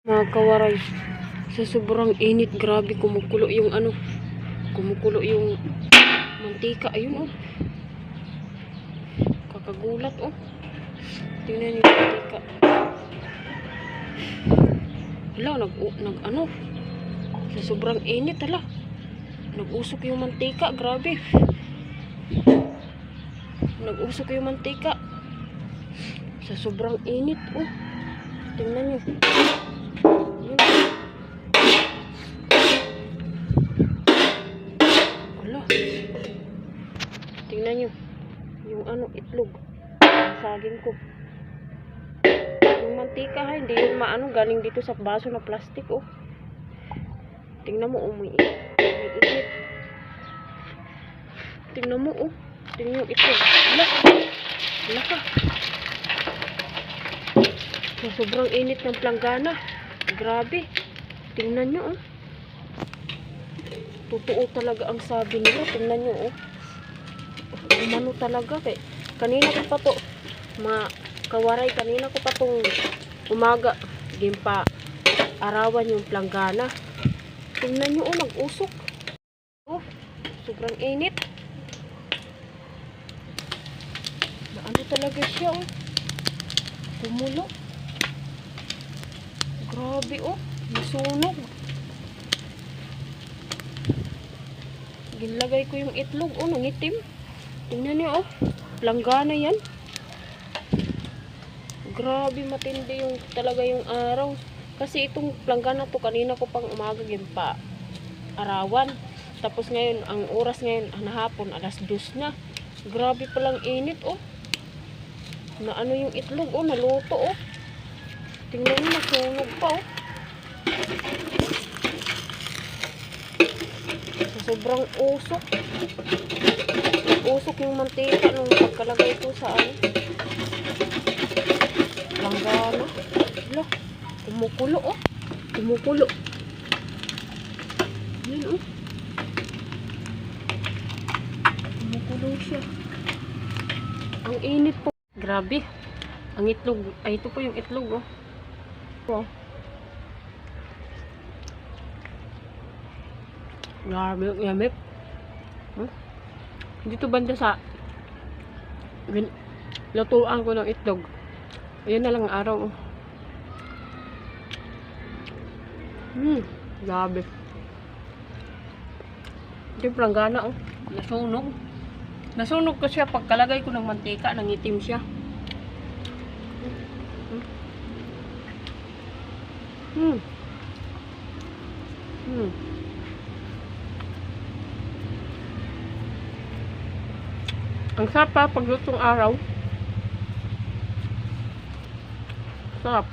Mga kawaray, sa sobrang init, grabe kumukulo yung ano, kumukulo yung mantika. Ayun oh. Kakagulat oh. Tingnan yung mantika. Hala, nag, nag ano, sa sobrang init, hala. Nag-usok yung mantika, grabe. Nag-usok yung mantika. Sa sobrang init, oh. Tingnan niyo. Tingnan nyo. Yung ano, itlog. Yung saging ko. Yung mantika ha, hindi yung maano, galing dito sa baso na plastic, oh. Tingnan mo, oh, may, may init. Tingnan mo, oh. Tingnan yung itlog. Wala. Wala. Sa sobrang init ng planggana. Grabe. Tingnan nyo, oh. Totoo talaga ang sabi nila. Tingnan nyo, oh. Umano talaga. Kay, kanina ko pa to, ma kawaray, kanina ko pa tong umaga. Gimpa arawan yung planggana. Tingnan nyo, oh, nag-usok. Oh, sobrang init. Ano talaga siya, oh. Kumulo. Grabe oh, nasunog. Ginlagay ko yung itlog oh, nangitim. Tingnan niyo oh, planggana yan. Grabe matindi yung talaga yung araw. Kasi itong planggana to kanina ko pang umaga pa arawan. Tapos ngayon, ang oras ngayon, hapon, alas dos na. Grabe palang init oh. Na ano yung itlog oh, naluto oh. Tingnan mo, nasunog pa oh. Sobrang usok. Usok yung mantika nung pagkalagay ko sa ano. Langgana. Hala, kumukulo oh. Kumukulo. Yan oh. Kumukulo siya. Ang init po. Grabe. Ang itlog. Ay, ito po yung itlog oh. Po. Grabe, yamip. Hmm? Dito banda sa lutuan ko ng itlog. Ayun na lang ang araw. Oh. Hmm, grabe. Yung planggana oh. Nasunog. Nasunog ko siya pagkalagay ko ng mantika, nangitim siya. Hmm. Hmm. Ang sarap pa pag lutong araw. Sarap.